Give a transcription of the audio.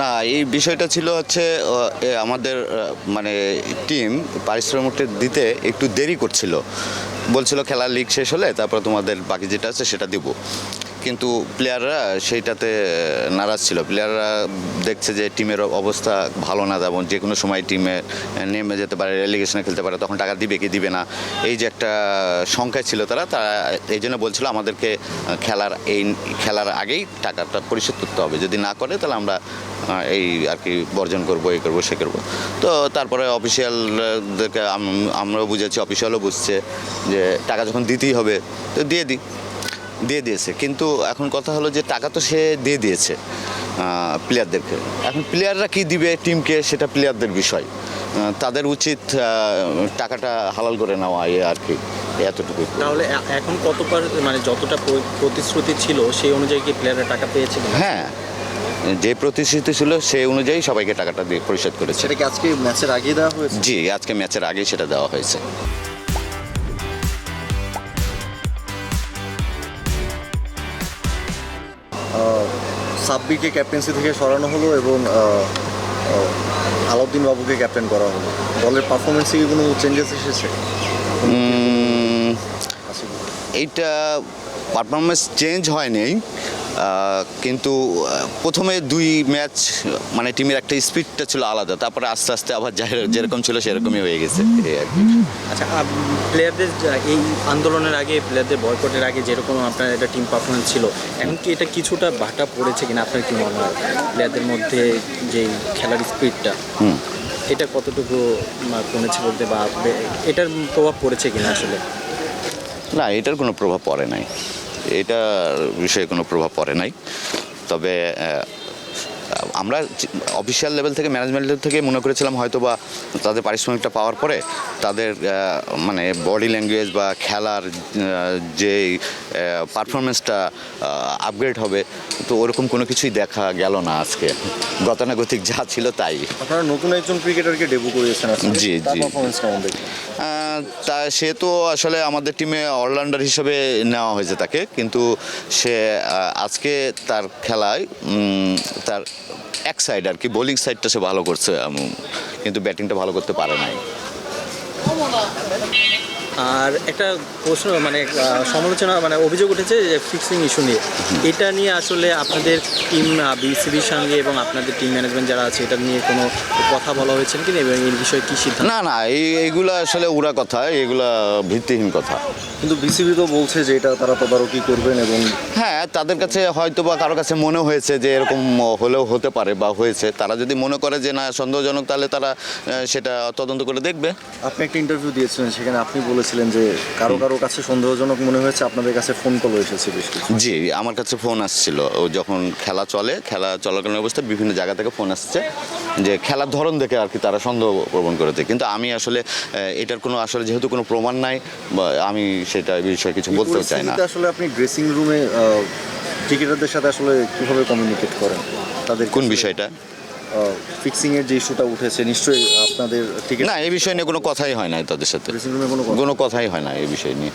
না, এই বিষয়টা ছিল হচ্ছে আমাদের মানে টিম পারিশ্রমিকটা দিতে একটু দেরি করছিল। বলছিল খেলার লিগ শেষ হলে তারপর তোমাদের বাকি যেটা আছে সেটা দিব। কিন্তু প্লেয়াররা সেইটাতে নারাজ ছিল। প্লেয়াররা দেখছে যে টিমের অবস্থা ভালো না, যেমন যে কোনো সময় টিমে নেমে যেতে পারে রেলিগেশনে খেলতে পারে, তখন টাকা দিবে কি দিবে না। এই যে একটা সংখ্যায় ছিল তারা তারা এই জন্য বলছিল আমাদেরকে খেলার এই, খেলার আগেই টাকাটা পরিশোধ করতে হবে। যদি না করে, তাহলে আমরা এই আর কি বর্জন করব এই করব, সে করব। তো তারপরে অফিসিয়ালদেরকে আমরাও বুঝেছি অফিসিয়ালও বুঝছে যে টাকা যখন দিতেই হবে, তো দিয়ে দিই। দিয়ে দিয়েছে। কিন্তু এখন কথা হলো যে টাকা তো সে দিয়ে দিয়েছে প্লেয়ারদেরকে এখন প্লেয়াররা কি দিবে টিমকে সেটা প্লেয়ারদের বিষয়। তাদের উচিত টাকাটা হালাল করে নেওয়া এই আর কি এতটুকু তাহলে এখন কত পার মানে যতটা প্রতিশ্রুতি ছিল সেই অনুযায়ী কি প্লেয়াররা টাকা পেয়েছে হ্যাঁ যে প্রতিশ্রুতি ছিল সেই অনুযায়ী সবাইকে টাকাটা দিয়ে পরিশোধ করেছে। সেটা কি আজকে ম্যাচের আগে দেওয়া হয়েছে? জি আজকে ম্যাচের আগেই সেটা দেওয়া হয়েছে। সাব্বিরকে ক্যাপ্টেন্সি থেকে সরানো হলো এবং আলাউদ্দিন বাবুকে ক্যাপ্টেন করা হলো। দলের পারফরমেন্সে কি কোনো চেঞ্জেস এসেছে? এইটা পারফরমেন্স চেঞ্জ হয়নি। আহ, কিন্তু প্রথমে দুই ম্যাচ মানে টিমের একটা স্পিডটা ছিল আলাদা তারপরে আস্তে আস্তে আবার যেরকম ছিল সেরকমই হয়ে গেছে আচ্ছা প্লেয়ারদের এই আন্দোলনের আগে প্লেয়ারদের বয়কটের আগে যেরকম আপনার একটা টিম পারফরমেন্স ছিল এখন কি এটা কিছুটা ভাটা পড়েছে কিনা আপনার কি মনে হয়? প্লেয়ারদের মধ্যে যে খেলার স্পিডটা এটা কতটুকু কমেছে বলতে বে- এটার প্রভাব পড়েছে কিনা আসলে? না এটার কোনো প্রভাব পড়ে নাই। এটার বিষয়ে কোনো প্রভাব পড়ে নাই। তবে আমরা অফিসিয়াল লেভেল থেকে ম্যানেজমেন্ট লেভেল থেকে মনে করেছিলাম হয়তো বা তাদের পারিশ্রমিকটা পাওয়ার পরে তাদের মানে বডি ল্যাঙ্গুয়েজ বা খেলার যে পারফরমেন্সটা আপগ্রেড হবে তো ওরকম কোনো কিছুই দেখা গেল না আজকে। গতানুগতিক যা ছিল তাই। আপনারা নতুন একজন ক্রিকেটারকে ডেবু করিয়েছেন জি, জি। তা সে তো আসলে আমাদের টিমে অলরাউন্ডার হিসেবে নেওয়া হয়েছে তাকে। কিন্তু সে আজকে তার খেলায় তার এক সাইড আর কি বোলিং সাইডটা সে ভালো করছে কিন্তু ব্যাটিংটা ভালো করতে পারে নাই। আর একটা প্রশ্ন মানে সমালোচনা মানে অভিযোগ উঠেছে যে ফিক্সিং ইস্যু নিয়ে। এটা নিয়ে আসলে আপনাদের টিম বিসিবির সঙ্গে এবং আপনাদের টিম ম্যানেজমেন্ট যারা আছে, এটা নিয়ে কোনো কথা বলা হয়েছে কি না এবং এই বিষয়ে কী সিদ্ধান্ত? না না এইগুলো এইগুলা আসলে উড়া কথা এগুলা ভিত্তিহীন কথা। কিন্তু বিসিবি তো বলছে যে এটা তারা তদারকি করবেন এবং হ্যাঁ তাদের কাছে হয়তো বা কারও কাছে মনে হয়েছে যে এরকম হলেও হতে পারে বা হয়েছে। তারা যদি মনে করে যে না সন্দেহজনক তাহলে তারা সেটা তদন্ত করে দেখবে। আপনি একটা ইন্টারভিউ দিয়েছিলেন সেখানে আপনি বলেছিলেন যে কারও কারও কাছে সন্দেহজনক মনে হয়েছে আপনাদের কাছে ফোন কল এসেছে বেশ কিছু। জি আমার কাছে ফোন আসছিল। যখন খেলা চলে খেলা চলাকালীন অবস্থায় বিভিন্ন জায়গা থেকে ফোন আসছে যে খেলার ধরন দেখে আর কি তারা সন্দেহ প্রবণ করেছে। কিন্তু আমি আসলে এটার কোনো আসলে যেহেতু কোনো প্রমাণ নাই বা আমি সেটা বিষয়ে কিছু বলতে চাই না। আসলে আপনি ড্রেসিং রুমে ক্রিকেটারদের সাথে আসলে কীভাবে কমিউনিকেট করেন? তাদের কোন বিষয়টা? ফিক্সিং এর যে ইস্যুটা উঠেছে নিশ্চয়ই আপনাদের ক্রিকেট না এই বিষয় নিয়ে কোনো কথাই হয় না তাদের সাথে। ড্রেসিং রুমে কোনো কোনো কথাই হয় না এই বিষয় নিয়ে।